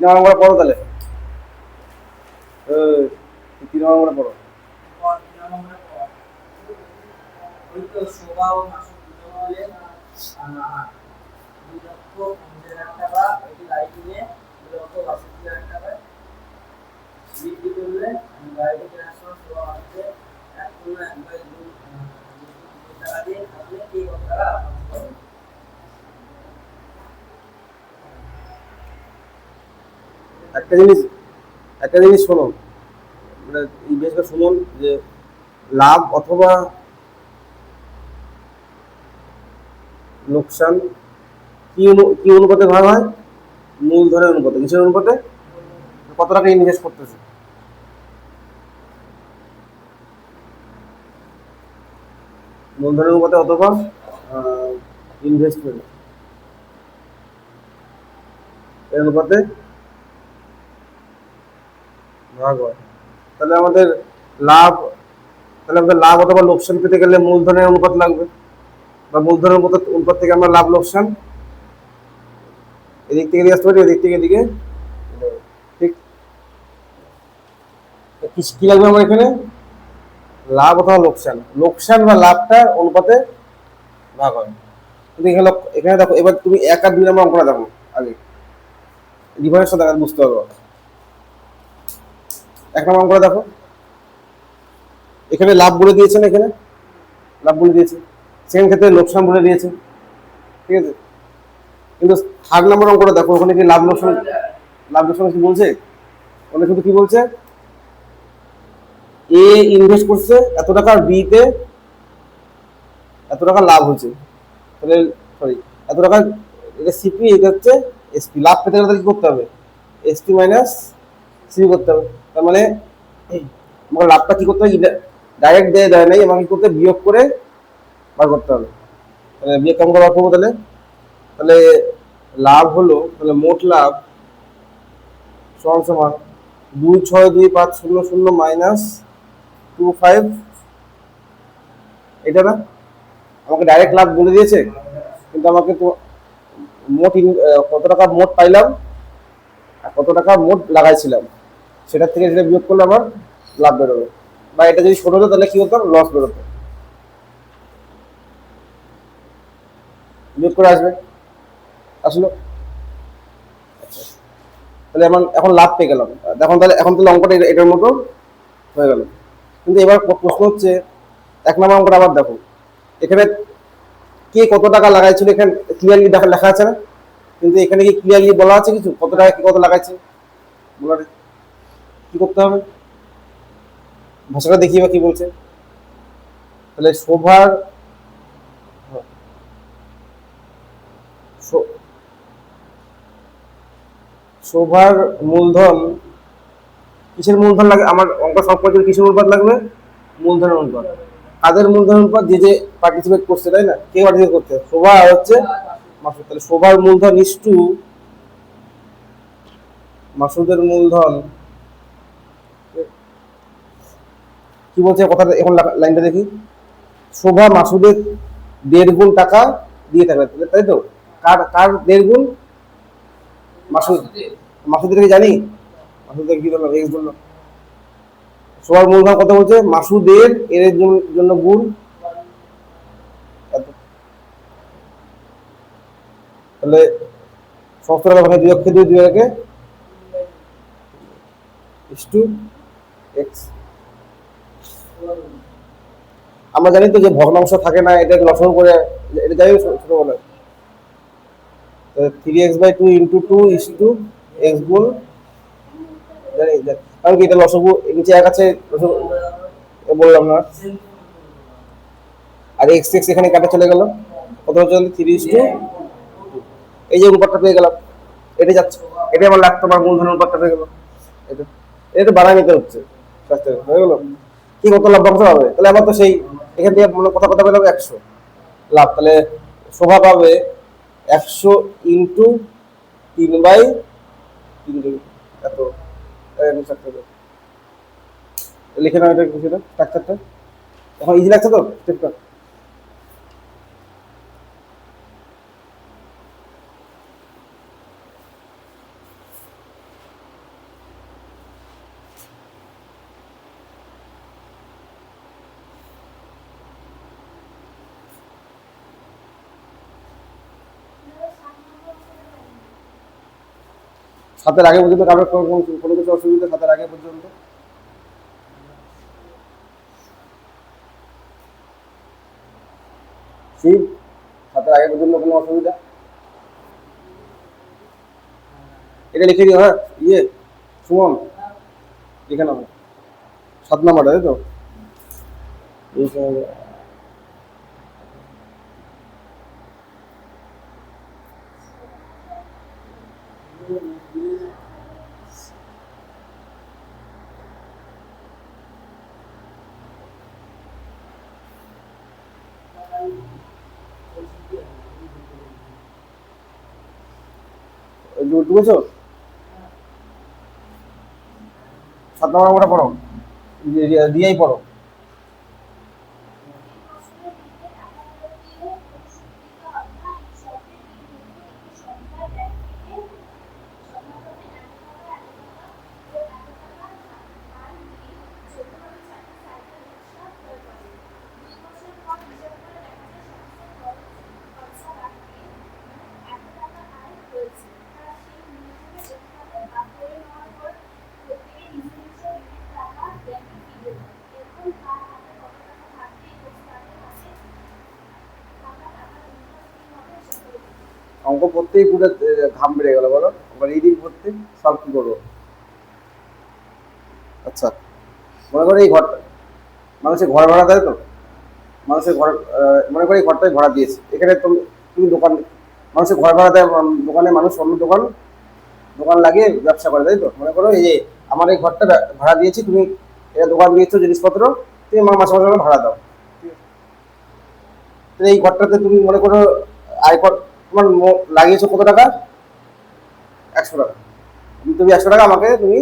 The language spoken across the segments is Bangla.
তিন নম্বর পড়ো তাহলে। তিন নম্বর পড়ো। ও মাসুদ দুটো মিলে আহ, দুই লক্ষ পঞ্চাশ হাজার টাকা এটি লাইটিংয়ে দুই লক্ষ বাষট্টি হাজার টাকা বিক্রি করলে গাড়িটি কেনার সময় শোভা মাসুদকে এক পূর্ণ এক বাই দুই আহ, দুই টাকা দিয়ে আপনি এই কথাটা পাবেন। একটা জিনিস একটা জিনিস শোনো মানে এই করে শুনুন যে লাভ অথবা লোকসান কি কি অনুপাতে ভাগ হয়? মূলধনের অনুপাতে। কিসের অনুপাতে? কত টাকা ইনভেস্ট করতেছে? মূলধনের অনুপাতে অথবা ইনভেস্টমেন্ট এর অনুপাতে ভাগ হয়। তাহলে আমাদের লাভ, তাহলে আমাদের লাভ অথবা লোকসান পেতে গেলে মূলধনের অনুপাত লাগবে। বা মূলধনের অনুপাত অনুপাত থেকে আমরা লাভ, লোকসান এদিক থেকে আসতে পারি, এদিক থেকে এদিকে ঠিক। কি লাগবে আমার এখানে? লাভ অথবা লোকসান। লোকসান বা লাভটা অনুপাতে ভাগ হয়। কিন্তু এখানে এখানে দেখো, এবার তুমি এক আর দুই নম্বর অঙ্কটা দেখো আগে। ডিফারেন্সটা দেখা বুঝতে পারব। এক নম্বর অঙ্কটা দেখো। এখানে লাভ বলে দিয়েছেন এখানে। লাভ বলে দিয়েছে। সেকেন্ড ক্ষেত্রে লোকসান বলে দিয়েছে। ঠিক আছে? কিন্তু থার্ড নম্বর অঙ্কটা দেখো, ওখানে কি লাভ লোকসান লাভ লোকসান কি বলছে? ওখানে শুধু কি বলছে? এ ইনভেস্ট করছে, এত টাকা বি তে এত টাকা লাভ হয়েছে। তাহলে সরি এত টাকা এটা সিপি এটা হচ্ছে এসপি লাভ পেতে গেলে কি করতে হবে? এসপি মাইনাস সিপি করতে হবে। তার মানে আমাকে লাভটা কি করতে হবে ডাইরেক্ট দেয় দেয় নাই, আমাকে করতে? বিয়োগ করে বার করতে হবে। তাহলে বিয়োগ কেমন করে বার করব তাহলে? তাহলে লাভ হলো, তাহলে মোট লাভ সমান সমান দুই ছয় দুই পাঁচ শূন্য শূন্য মাইনাস টু ফাইভ। এটা না? আমাকে ডাইরেক্ট লাভ বলে দিয়েছে, কিন্তু আমাকে তো মোট কত টাকা মোট পাইলাম? আর কত টাকা মোট লাগাইছিলাম? সেটার থেকে যেটা বিয়োগ করলে আমার লাভ বেরোবে। বা এটা যদি ছোট হতো, তাহলে কি হতো? লস বেরোতো। বিয়োগ করে আসবে। আসলো আচ্ছা। তাহলে এখন এখন লাভ পেয়ে গেলাম। এখন তাহলে এখন তাহলে অঙ্কটা এটার মতো হয়ে গেল। কিন্তু এবার প্রশ্ন হচ্ছে, এক নম্বর অঙ্কটা আবার দেখো। এখানে কে কত টাকা লাগাইছিল এখানে ক্লিয়ারলি দেখা, লেখা আছে না? কিন্তু এখানে কি ক্লিয়ারলি বলা আছে কিছু? কত টাকা, কি কত লাগাইছে? বলা। কি করতে হবে? ভাষাটা দেখি বা কি বলছে? তাহলে শোভার শোভার মূলধন, কিসের মূলধন লাগে? আমার অঙ্ক পর্যন্ত কিসের অনুপাত লাগবে? মূলধনের অনুপাত। কাদের মূলধন অনুপাত? যে যে পার্টিসিপেট করছে, তাই না? কে পার্টিসিপেট করছে? শোভা হচ্ছে মাসুদ। তাহলে শোভার মূলধন ইস টু মাসুদের মূলধন কি বলছে কথাটা? এখন লাইনটা দেখি। শোভা মাসুদের দেড় গুণ টাকা দিয়ে থাকবে, তাই তো? কার কার দেড় গুণ? মাসুদ। মাসুদের কি জানি? মাসুদের কি বললাম এক্স বলল সবার মূলধন কত বলছে? মাসুদের এর জন্য গুণ। তাহলে সমস্ত টাকা দুই অক্ষে দুই দুই টু এক্স আমরা জানি তো যে ভগ্নাংশ থাকে না এটা লসন করে, এটা যাই ছোটবেলায়। Three X by two into two is two X গুণ। কারণ কি এটা লসগু নিচে এক আছে বললাম না। আর এক্স এক্স এখানে কাটা চলে গেল, কত হচ্ছে থ্রি ইস টু এই যে অনুপাতটা পেয়ে গেলাম, এটা যাচ্ছে, এটা আমার লাগতো আমার মূলধন অনুপাতটা পেয়ে গেল এটা এটা বাড়ায় নিতে হচ্ছে হয়ে গেল? কি কত লভ্যাংশ হবে তাহলে আবার তো সেই, এখান থেকে মনে কথা কথা পেলাম একশো লাভ। তাহলে শোভা পাবে একশো ইন্টু তিন বাই তিন এত। লিখে নাও এটা কিছুটা স্ট্রাকচারটা এখন ইজি লাগছে তো? স্টেপটা সাতের আগে পর্যন্ত কারোর কোনো কিছু অসুবিধা সাতের আগে পর্যন্ত। শিব সাতের আগে পর্যন্ত কোনো অসুবিধা? এটা লিখে দিও হ্যাঁ? ইয়ে সুমন, লিখে নাও। সাত নম্বরটা, তাই তো? এই সময়- সাত নম্বর পড়ো দিয়েই পড়ো। অঙ্ক পড়তেই পুরো ঘাম বেড়ে গেল, বলো? আবার রিডিং করতে, সব কি করব? আচ্ছা মনে করো এই ঘরটা, মানুষের ঘর ভাড়া দেয় তো? মানুষের ঘর মনে করো এই ঘরটাই ভাড়া দিয়েছে। এখানে তুমি তুমি দোকান, মানুষের ঘর ভাড়া দেয় দোকানে মানুষ অন্য দোকান দোকান লাগিয়ে ব্যবসা করে, তাই তো? মনে করো এই যে, আমার এই ঘরটা ভাড়া দিয়েছি, তুমি এটা দোকান দিয়েছ, জিনিসপত্র, তুমি আমার মাসে মাসে ভাড়া দাও। এই ঘরটাতে তুমি মনে করো আয়কর তোমার লাগিয়েছো কত টাকা? একশো টাকা। তুমি একশো টাকা আমাকে, তুমি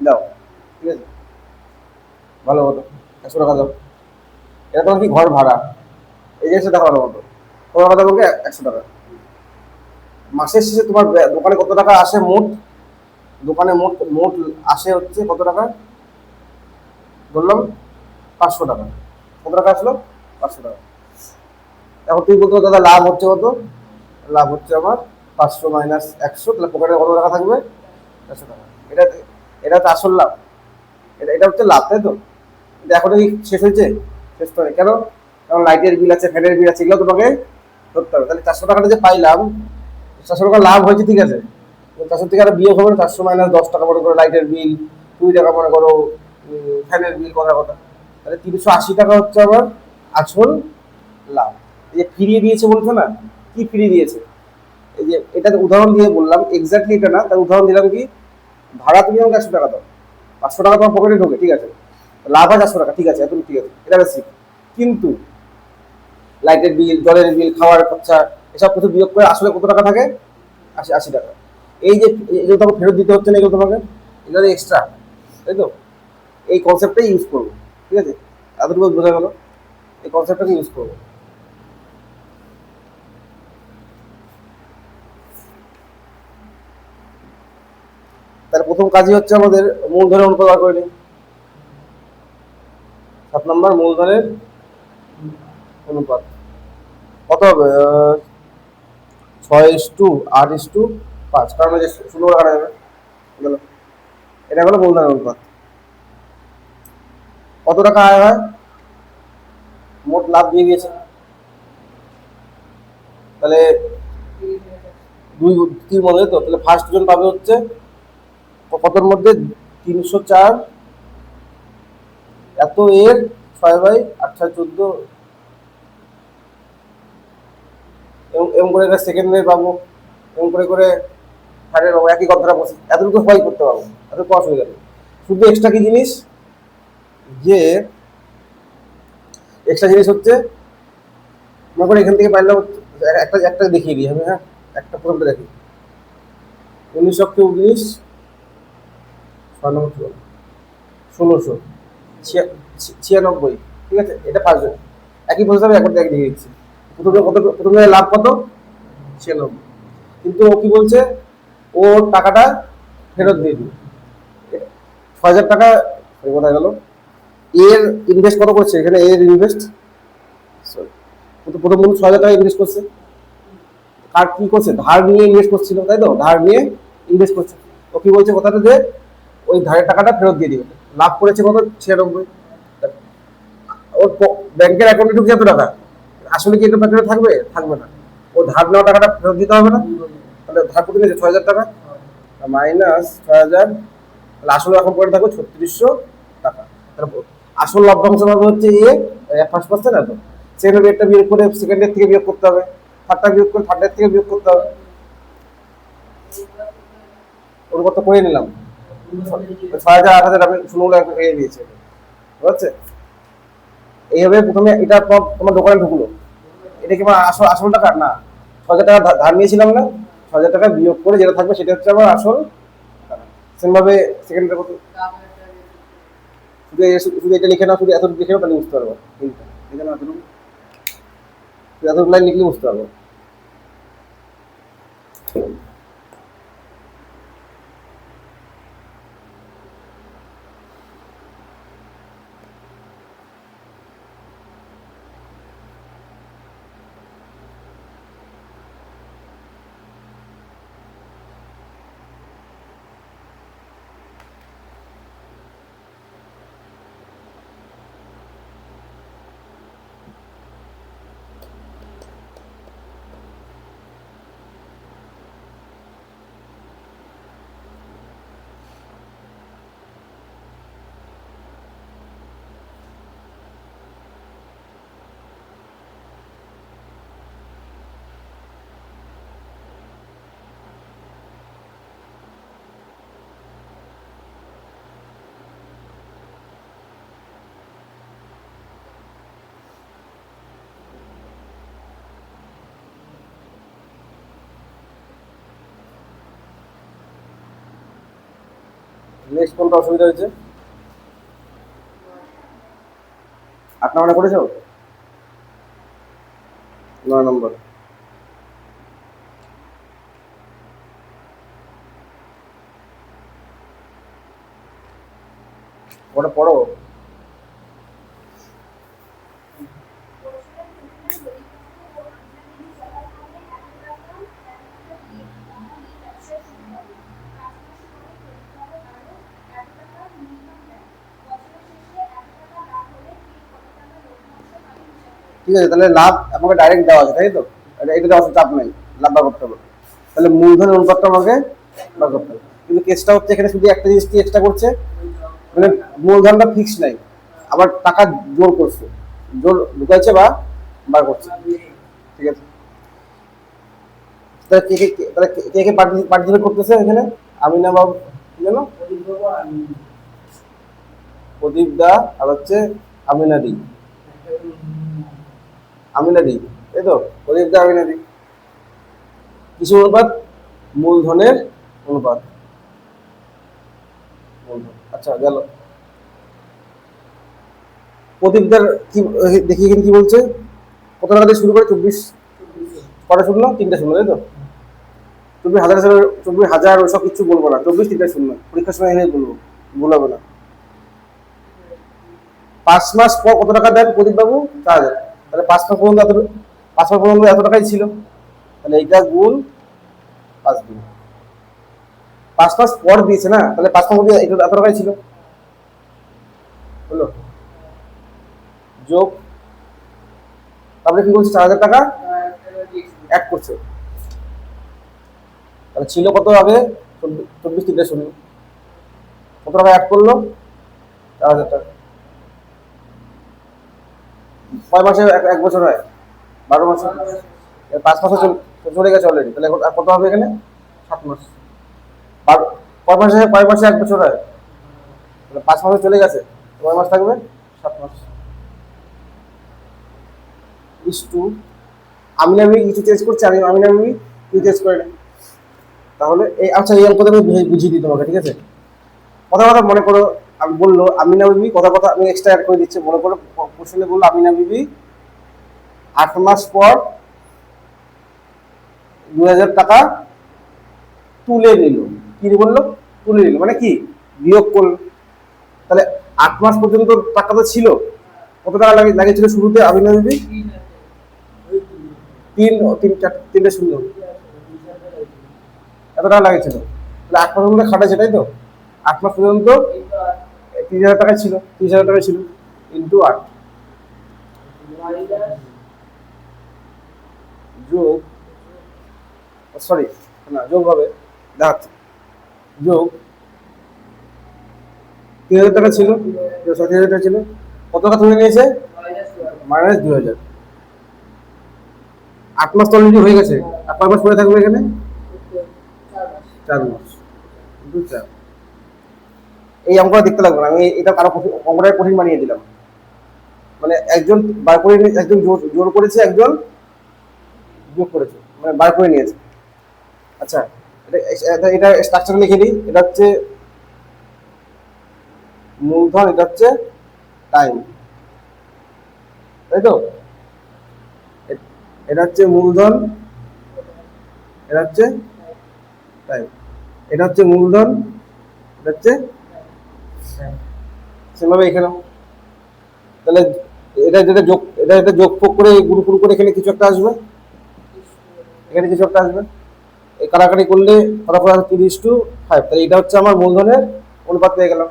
দাও, ঠিক আছে? ভালো হতো একশো টাকা দাও। এটা তোমার কি ঘর ভাড়া? এই জিনিসটা দেখানো মতো। কত টাকা দেবো কি? একশো টাকা। মাসের শেষে তোমার দোকানে কত টাকা আসে মোট? দোকানে মোট মোট আসে হচ্ছে কত টাকা? বললাম পাঁচশো টাকা। কত টাকা আসলো? পাঁচশো টাকা। এখন তুই বলতো দাদা, লাভ হচ্ছে কত? লাভ হচ্ছে আমার পাঁচশো মাইনাস একশো, তাহলে পকেটে কত টাকা থাকবে? একশো টাকা। এটা এটা হচ্ছে আসল লাভ। এটা এটা হচ্ছে লাভ, তাই তো? কিন্তু এখনও কি শেষ হয়েছে? শেষ তো হয়নি। কেন? কারণ লাইটের বিল আছে ফ্যানের বিল আছে, এগুলো তোমাকে ধরতে হবে। তাহলে চারশো টাকাটা যে পাইলাম, চারশো টাকা লাভ হয়েছে, ঠিক আছে। চারশো থেকে একটা বিয়োগ হবে না, চারশো মাইনাস দশ টাকা মনে করো লাইটের বিল কুড়ি টাকা মনে করো ফ্যানের বিল কথা কথা। তাহলে তিনশো আশি টাকা হচ্ছে আমার আসল লাভ। যে ফিরিয়ে দিয়েছে বলছো না? কি ফিরিয়ে দিয়েছে? এই যে এটা উদাহরণ দিয়ে বললাম এক্স্যাক্টলি এটা না, তার উদাহরণ দিলাম কি? ভাড়া তুমি আমাকে একশো টাকা দাও। পাঁচশো টাকা তোমার পকেটে ঢোকে, ঠিক আছে? লাভ হয় চারশো টাকা, ঠিক আছে এত ঠিক আছে, এটা বেশি। কিন্তু লাইটের বিল জলের বিল খাওয়ার খরচা, এসব কিছু বিয়োগ করে আসলে কত টাকা থাকে? আশি আশি টাকা। এই যে এগুলো তোমাকে ফেরত দিতে হচ্ছে না এগুলো তোমাকে? এগুলো এক্সট্রা তাই তো? এই কনসেপ্টটাই ইউজ করব, ঠিক আছে? এতটুকু বোঝা গেল? এই কনসেপ্টটাকে ইউজ করব। তার প্রথম কাজই হচ্ছে আমাদের মূলধনের অনুপাত বার করে নিই সাত নম্বর, মূলধনের অনুপাত। কত হবে? ছয় ইস টু, আট ইস টু, পাঁচ। কারণ এই যে ষোলো কাটা যাবে। এটা হলো মূলধনের অনুপাত। কত টাকা আয় হয়? মোট লাভ দিয়ে দিয়েছে। তাহলে দুই, তিন মনে তো? তাহলে ফার্স্ট জন পাবে হচ্ছে কতর মধ্যে তিনশো চার, এত এর ছয় বাই আট চোদ্দ। এরকম করে সেকেন্ডে পাবো এরকম করে করে থার্ডের পাবো একই কথাটা বসে এতটুকু সবাই করতে পারব এত এতটুকু অসুবিধা নেই। শুধু এক্সট্রা কি জিনিস? যে এক্সট্রা জিনিস হচ্ছে, মনে করি এখান থেকে পাইলাম একটা একটা দেখিয়ে দিই আমি হ্যাঁ? একটা প্রথমটা দেখি। উনিশ অক্টে উনিশ ছয় নম্বর চুয়ান্ন ষোলোশো ছিয়ানব্বই, ঠিক আছে? এটা পাঁচজন একই হবে একবার দেখে দিয়ে দিচ্ছি প্রথমে কত, প্রথমে লাভ কত? ছিয়ানব্বই। কিন্তু ও কি বলছে? ও টাকাটা ফেরত দিয়ে দিবে ছ হাজার টাকা কোথায় গেল। এর ইনভেস্ট কত করছে? এখানে এর ইনভেস্ট প্রথম বলুন ছ হাজার টাকা ইনভেস্ট করছে। আর কি করছে? ধার নিয়ে ইনভেস্ট করছিল, তাই তো? ধার নিয়ে ইনভেস্ট করছে। ও কি বলছে কথাটা যে ওই ধারের টাকাটা ফেরত দিয়ে দিবে। লাভ করেছে কত? ছিয়ানব্বই। ওর ব্যাংকের অ্যাকাউন্টে ঢুকছে এত টাকা। আসলে কি এটা ব্যাংকে থাকবে? থাকবে না। ও ধার নেওয়া টাকাটা ফেরত দিতে হবে না? তাহলে ধার করতে নিয়েছে? ছয় হাজার টাকা? মাইনাস ছয় হাজার। তাহলে আসলে এখন পরে থাকবে ছত্রিশশো টাকা। তাহলে আসল লভ্যাংশ পাবে হচ্ছে ইয়ে ফার্স্ট পার্সেন্ট এত সেকেন্ড রেটটা বিয়োগ করে সেকেন্ডের থেকে বিয়োগ করতে হবে। থার্ডটা বিয়োগ করে থার্ডের থেকে বিয়োগ করতে হবে। ওর কত করে নিলাম। ছয় হাজার, আট হাজার আমি শুনুগুলো একটা পেয়ে দিয়েছে বুঝতে এইভাবে প্রথমে এটা তোমার দোকানে ঢুকলো। এটা কি আমার আসল আসল টাকা? না। ছ হাজার টাকা ধার নিয়েছিলাম না। ছ হাজার টাকা বিয়োগ করে যেটা থাকবে সেটা হচ্ছে আমার আসল সেমভাবে সেকেন্ডের কত শুধু শুধু এটা লিখে নাও, শুধু এত লিখে তাহলে বুঝতে পারব। লিখে এতটুকু লাইন লিখলে বুঝতে পারব। নেক্সট কোনটা অসুবিধা হয়েছে? আট নম্বরে করেছ নয় নম্বর। ওটা পড়ো? ঠিক আছে, তাহলে লাভ আমাকে ডাইরেক্ট দেওয়া আছে, তাই তো? এটা এটা দেওয়ার চাপ নাই, লাভ বার করতে হবে। তাহলে মূলধনের অনুপাতটা আমাকে বার করতে হবে। কিন্তু কেসটা হচ্ছে এখানে শুধু একটা জিনিস এক্সট্রা করছে? মানে মূলধনটা ফিক্স নাই, আবার টাকা জোর করছে। জোর ঢুকাইছে বা বার করছে। ঠিক আছে? তাহলে কে কে কে- কে- পার্টিসিপেট করতেছে এখানে? আমি বাবু প্রদীপ দা আর হচ্ছে আমিনা দি। আমিনা দি তাই তো, প্রদীপ দা আমিনা দি। কিছু অনুপাত? মূলধনের অনুপাত। আচ্ছা গেল। প্রদীপদার কি দেখি এখানে কি বলছে? কত টাকা দিয়ে শুরু করে? চব্বিশ? কটা শূন্য? তিনটা শূন্য, তাই তো? চব্বিশ হাজার চব্বিশ হাজার ওসব কিছু বলব না। চব্বিশ তিনটা শূন্য। পরীক্ষার সময় এনে বলব ভুল হবে না। পাঁচ মাস পর কত টাকা দেন প্রদীপ বাবু? চার হাজার। তাহলে পাঁচ পর্যন্ত এত পাঁচ পর্যন্ত এত টাকাই ছিল। তাহলে এইটা গুণ পাঁচ দিন পাঁচ মাস পর দিয়েছে না? তাহলে পাঁচ মাস এটা এত টাকাই ছিল। হলো। যোগ। তারপরে কি বলছে? চার হাজার টাকা অ্যাড করছে। তাহলে ছিল কত আগে? চব্বিশ- তিনটে শূন্য। কত টাকা অ্যাড করল? চার হাজার টাকা। কয় মাসে এক বছর হয়। বারো মাসে। পাঁচ মাসে চল- গেছে অলরেডি তাহলে এখন কত হবে এখানে? সাত মাস। বারো কয় মাসে কয় মাসে এক বছর হয়। তাহলে পাঁচ মাসে চলে গেছে। কয় মাস থাকবে? সাত মাস। ইস টু আমি আমি কিছু চেঞ্জ করছি? আমি আমি আমি কিছু চেঞ্জ করে না। তাহলে এই আচ্ছা এই অঙ্কটা আমি বুঝিয়ে দিই তোমাকে, ঠিক আছে? কথা কথা মনে করো। আমি বলল, আমিনা বিবি, কথা কথা আমি এক্সট্রা অ্যাড করে দিচ্ছি। মনে করো প্রশ্নে বলল, আমিনা বিবি, আট মাস পর দু হাজার টাকা তুলে নিল। কি বলল? তুলে নিল মানে কি? বিয়োগ করল। তাহলে আট মাস পর্যন্ত টাকা তো ছিল। কত টাকা লাগে, লাগিয়েছিল শুরুতে আমিনা বিবি? তিন তিন, চার, তিনটে শূন্য। এত টাকা লাগিয়েছিল। তাহলে আট মাস পর্যন্ত খাটাইছে তাই তো? আট মাস পর্যন্ত তিরিশ হাজার টাকা ছিল তিরিশ হাজার টাকা ছিল ইন্টু আট যোগ সরি না, যোগ হবে দেখাচ্ছি যোগ তিন হাজার টাকা ছিল তিন হাজার টাকা ছিল। কত টাকা তুলে নিয়েছে? মাইনাস দুই হাজার আট মাস তো অলরেডি হয়ে গেছে, আর কয় মাস পরে থাকবে এখানে? চার মাস। দু চার। এই অঙ্কটা দেখতে লাগবে না। আমি এটা কারও অঙ্কটা কঠিন বানিয়ে দিলাম। মানে একজন বার করে একজন জোর করেছে, একজন যোগ করেছে মানে বার করে নিয়েছে। আচ্ছা এটা, এটা- স্ট্রাকচার লিখে দিই। এটা হচ্ছে মূলধন, এটা হচ্ছে টাইম তাই তো? এটা হচ্ছে মূলধন, এটা হচ্ছে টাইম এটা হচ্ছে মূলধন, এটা হচ্ছে সেভাবে এখানেও তাহলে এটা যেটা যোগ, এটা এটা যোগ ফোগ করে, গুরু ফুরু করে এখানে কিছু একটা আসবে? এখানে কিছু একটা আসবে? এই কাটাকাটি করলে ফলাফল আসবে তিরিশ টু ফাইভ তাহলে এটা হচ্ছে আমার মূলধনের অনুপাত পেয়ে গেলাম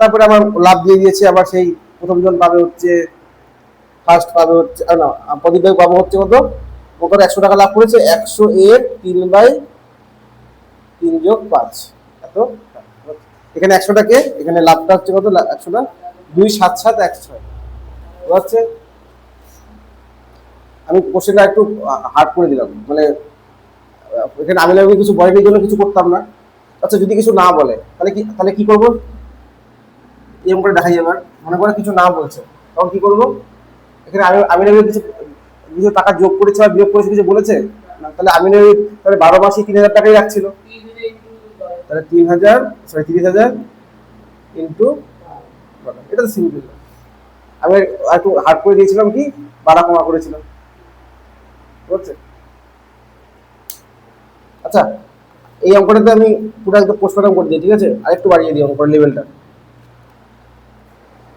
তারপরে আমার লাভ দিয়ে দিয়েছে, আবার সেই প্রথম জন পাবে হচ্ছে ফার্স্ট পাবে হচ্ছে না, প্রদীপ ভাই পাবো হচ্ছে কত? কত একশো টাকা লাভ করেছে, একশো এর তিন বাই তিন যোগ পাঁচ। এত? এখানে একশোটাকে এখানে লাভটা হচ্ছে কত? একশোটা দুই সাত সাত এক ছয়। পারছে? আমি কোশ্চেনটা একটু হার্ড করে দিলাম। মানে এখানে আমি আমি কিছু বয়নের জন্য কিছু করতাম না। আচ্ছা যদি কিছু না বলে, তাহলে কি তাহলে কি করব? এরকম করে দেখাই এবার। মনে করে কিছু না বলছে, তখন কি করব? এখানে আমি আমি নামে কিছু কিছু টাকা যোগ করেছে বা বিয়োগ করেছে, কিছু বলেছে? না, তাহলে আমি তাহলে বারো মাসে তিন হাজার টাকাই রাখছিল। তাহলে তিন হাজার সরি তিরিশ হাজার ইন্টু এটা তো সিম্পল আমি একটু হার্ড করে দিয়েছিলাম কি? বাড়া কমা করেছিলাম। বুঝছে আচ্ছা এই অঙ্কটাতে আমি পুরো একদম পোস্টমর্টম করে দিই, ঠিক আছে? আর একটু বাড়িয়ে দিই অঙ্কের লেভেলটা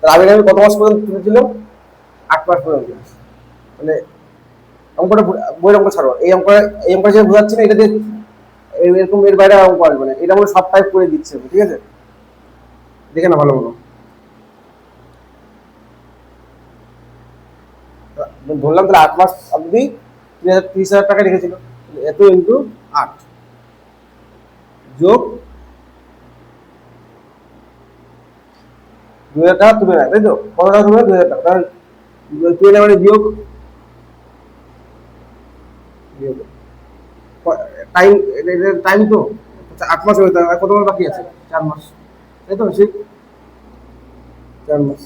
তাহলে আমি কত মাস পর্যন্ত তুলেছিলাম আট মাস পর্যন্ত। মানে অঙ্কটা বইয়ের অঙ্ক ছাড়ো। এই অঙ্ক এই অঙ্কটা যে বোঝাচ্ছি না, এটা দিয়ে এরকম এর বাইরে অঙ্ক আসবে না। এটা আমরা সব টাইপ করে দিচ্ছে ঠিক আছে? দেখে না ভালো মতো ধরলাম তাহলে আট মাস অবধি তিন হাজার, তিরিশ হাজার টাকা রেখেছিল। এত ইন্টু আট। যোগ দু হাজার টাকা তুলে নেয়, তাই তো? কত টাকা তুলে দু হাজার টাকা। তুলে নেয় মানে বিয়োগ। টাইম টাইম তো? আট মাস হয়ে আর কত মাস বাকি আছে? চার মাস। তাই তো ঠিক চার মাস।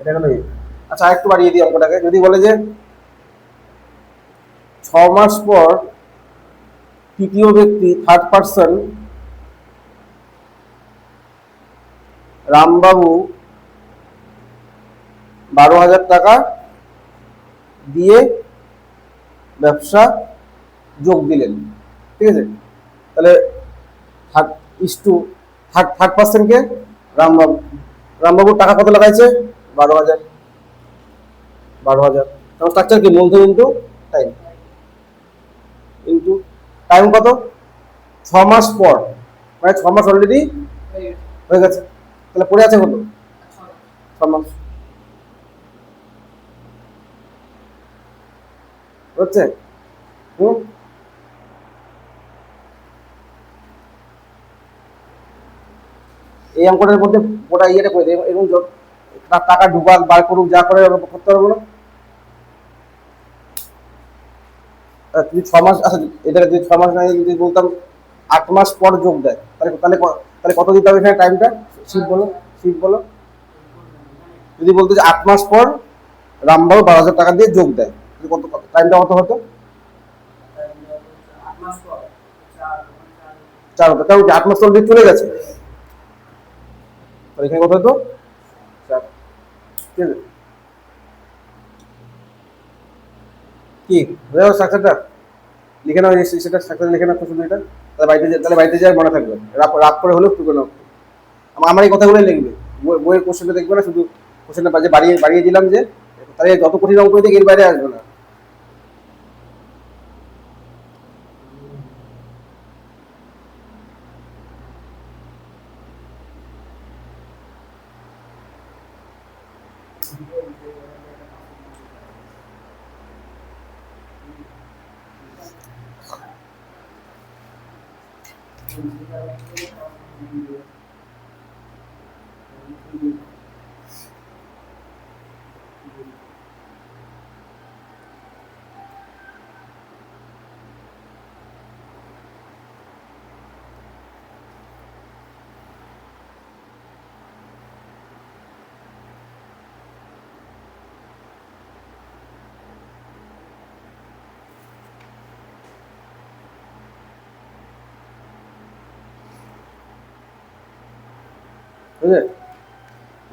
এটা গেল আচ্ছা আরেকটু বাড়িয়ে দিই অঙ্কটাকে যদি বলে যে ছ মাস পর তৃতীয় ব্যক্তি থার্ড পার্সন রামবাবু বারো হাজার টাকা দিয়ে ব্যবসা যোগ দিলেন। ঠিক আছে? তাহলে third is two third third পার্সনকে Rambabu রামবাবুর টাকা কত লাগাইছে? বারো হাজার। বারো হাজার। তখন স্ট্রাকচার কি? মূলধন ইন্টু টাইম ইন্টু টাইম কত? ছ মাস পর। মানে ছ মাস অলরেডি হয়ে গেছে। তাহলে পড়ে আছে কত? ছ মাস। হচ্ছে হুম? এই অঙ্কটার মধ্যে গোটা ইয়েটা করে দেয় এবং তার টাকা ঢুকাক বার করুক যা করে করতে পারব না তুমি ছ মাস আচ্ছা এটা যদি ছ মাস না যদি বলতাম আট মাস পর যোগ দেয় তাহলে তাহলে তাহলে কত দিতে হবে এখানে টাইমটা শীত বলো শীত বলো যদি বলতো যে আট মাস পর রামবাবু বারো হাজার টাকা দিয়ে যোগ দেয় কত টাইমটা কত হতো চার হতো কারণ আট মাস অলরেডি চলে গেছে তাহলে এখানে কত হতো চার ঠিক আছে। কি? হয়ে যাবে স্ট্রাকচারটা? লিখে নাও এই সেটা স্ট্রাকচার লিখে নাও শুধু এটা। তাহলে বাড়িতে তাহলে বাড়িতে যাই মনে থাকবে। রাপ রাপ করে হলেও টুকে নাও। আমার- এই কথাগুলোই লিখবে। বই- বইয়ের কোশ্চেনটা দেখবে না শুধু কোশ্চেনটা বাড়িয়ে বাড়িয়ে দিলাম যে তাহলে যত কঠিন অঙ্ক দিক এর বাইরে আসবে না। Thank you.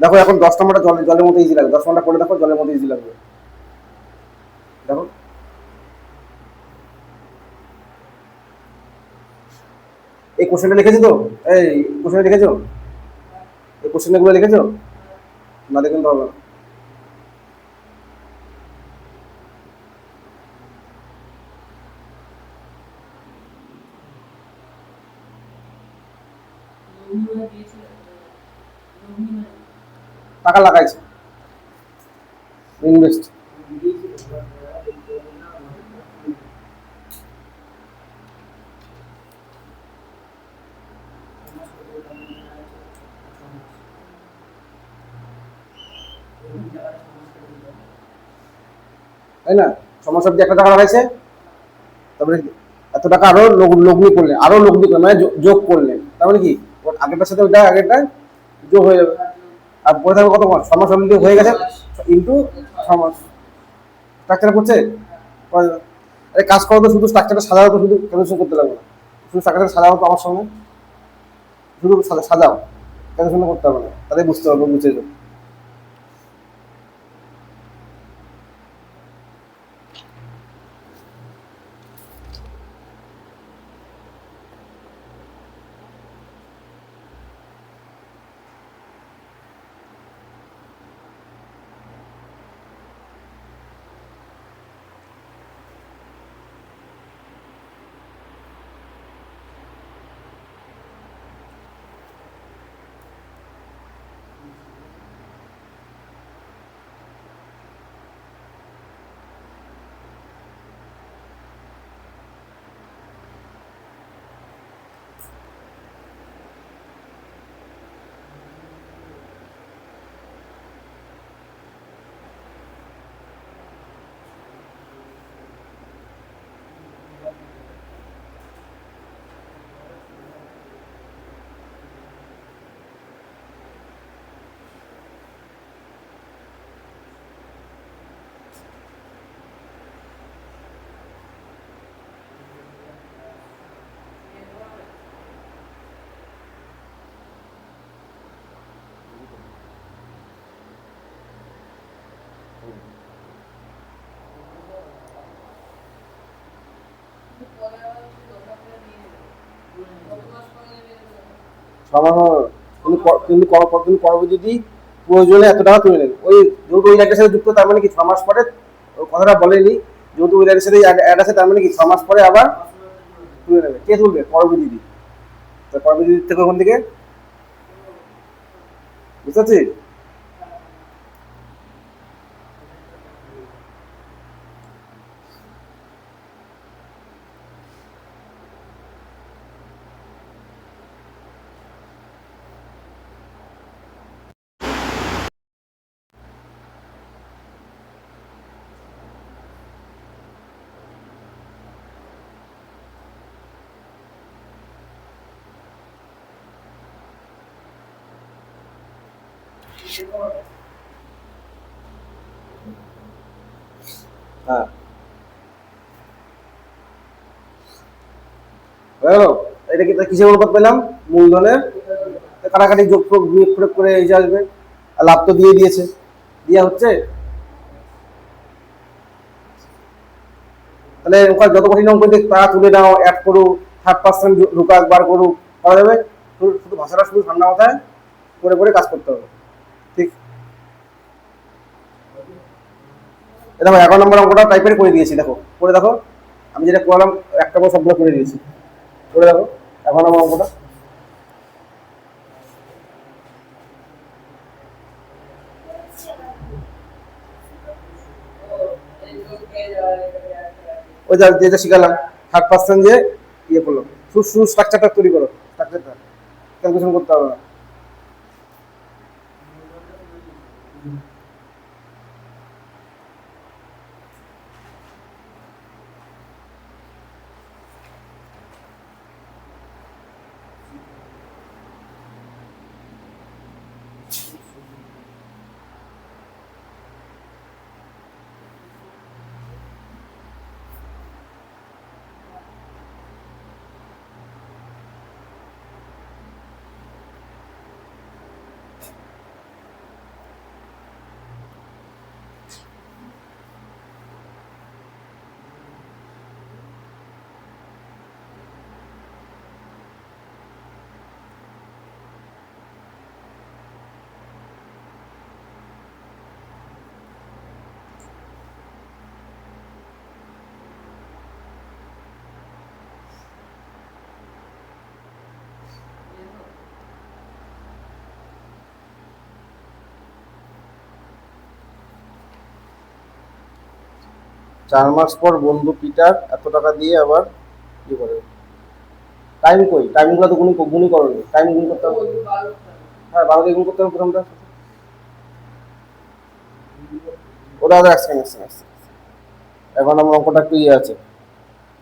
দেখো, এখন দশ নম্বরটা জল, জলের মধ্যে ইজি লাগবে। দশ নম্বরটা করে দেখো, জলের মধ্যে ইজি লাগবে। দেখো। এই কোশ্চেনটা লিখেছো তো? এই কোশ্চেনটা লিখেছো? এই কোশ্চেনগুলো লিখেছো? না দেখুন হবে টাকা লাগাইছে। ইনভেস্ট তাই না? সমস্যা দিয়ে একটা টাকা লাগাইছে। তারপরে এত টাকা আরও লগ- লগ্নি করলেন আরও লগ্নি করলেন মানে যোগ করলেন তার মানে কি? আগেরটার সাথে ওইটা আগেরটা যোগ হয়ে যাবে। আর পরে থাকবে কত ছমাস অলরেডি হয়ে গেছে। ইন্টু ছমাস স্ট্রাকচার করছে? করা আরে কাজ করো তো, শুধু স্ট্রাকচারটা সাজাও তো, শুধু ক্যালকুলেশন করতে লাগবে না? শুধু স্ট্রাকচারটা সাজাও তো আমার সঙ্গে। শুধু সাজা- সাজাও। ক্যালকুলেশন করতে হবে না? তাদের বুঝতে হবে বুঝে যাবে। কিন্তু কিন্তু কর- কর- কিন্তু করব যদি প্রয়োজনে এত টাকা তুলে নেবে। ওই যেহেতু ওই সাথে যুক্ত, তার মানে কি ছ মাস পরে কথাটা বলেনি। যেহেতু ওই লাইটের সাথে অ্যাড আছে, তার মানে কি ছ মাস পরে আবার তুলে নেবে। কে তুলবে? করবি দিদি তো করবি দিদির থেকে ওখান থেকে বুঝতে পারছিস? গেল এটা কি কিসের অনুপাত পেলাম? মূলধনের? কাটাকাটি যোগ প্রয়োগ করে এই যে আসবে। আর লাভ তো দিয়ে দিয়েছে। দেওয়া হচ্ছে? তাহলে ওখানে যত কঠিন অঙ্ক দিয়ে টাকা তুলে নাও অ্যাড করো থার্ড পার্সেন্ট ঢুকা একবার করো করা যাবে? শুধু ভাষাটা, শুধু ঠান্ডা মাথায় করে করে কাজ করতে হবে। ঠিক? দেখো, এগারো নম্বর অঙ্কটা টাইপের করে দিয়েছি, দেখো। করে দেখো। আমি যেটা করলাম, একটা করে সবগুলো করে দিয়েছি। করে দেখো এখন আমার অঙ্কটা। ওই যা, যেটা শিখালাম থার্ড পার্সেন্ট দিয়ে ইয়ে করল। শুধু শুধু স্ট্রাকচারটা তৈরি করো স্ট্রাকচারটা ক্যালকুলেশন করতে হবে না। চার মাস পর বন্ধু পিটার, এত টাকা দিয়ে আবার ইয়ে করে। টাইম কই? টাইমগুলো তো গুণি গুণি করনি। টাইম গুণ করতে হবে। হ্যাঁ বারো দিয়ে গুণ করতে হবে প্রথমটা ওটা ওটা একসেকেন্ড একসেকেন্ড এখন আমার অঙ্কটা একটু ইয়ে আছে।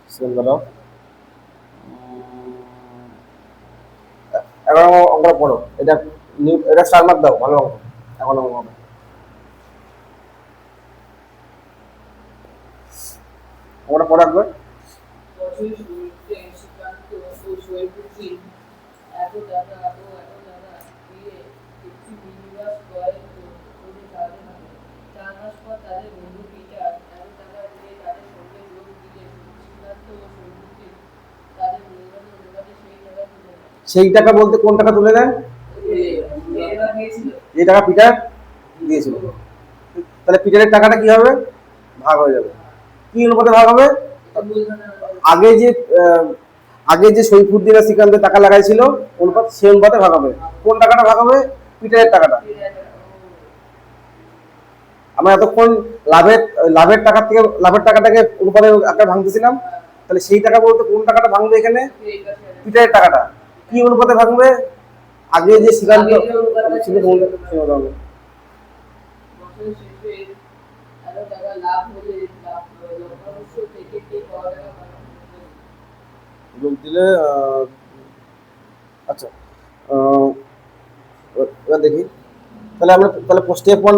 সেকেন্ড দাঁড়াও। এখন আমার অঙ্কটা পড়ো। এটা নিউ এটা স্টার মার্ক দাও, ভালো অঙ্ক। এখন অঙ্ক হবে অঙ্কটা পড়ো একবার বছরের শুরুতে সুকান্ত ও শৈবুদ্দিন এত টাকা ও এত টাকা দিয়ে একটি মিনিবাস ক্রয় করে তাদের হাতে চার মাস পর তাদের বন্ধু পিটার এত টাকা দিয়ে তাদের সঙ্গে যোগ দিলে সুকান্ত ও শৈবুদ্দিন তাদের মূল্যবান অনুপাতে সেই টাকা বলতে কোন টাকা তুলে দিয়েছিল যে টাকা পিটার দিয়েছিল। তাহলে পিটারের টাকাটা কি হবে? ভাগ হয়ে যাবে। কি অনুপাতে ভাগ হবে? আগে যে আগে যে সৈফুদ্দিন শ্রীকান্তের টাকা লাগাইছিল অনুপাত সে অনুপাতে ভাগ হবে। কোন টাকাটা ভাগ হবে? পিটারের টাকাটা। আমরা এতক্ষণ লাভের লাভের টাকা থেকে, লাভের টাকাটাকে অনুপাতে আকারে ভাঙতেছিলাম। তাহলে সেই টাকা বলতে কোন টাকাটা ভাঙবে এখানে? পিটারের টাকাটা। কি অনুপাতে ভাঙবে? আগে যে অনুপাতে ছিল কোন সেই অনুপাতে ভাঙবে। বছরের শেষে এত টাকা লাভ হলে লাভ লভ্যাংশ থেকে কে পাওয়া টাকা ভাগ করে? যোগ দিলে আচ্ছা দেখি। তাহলে আমরা তাহলে স্টেপ ওয়ান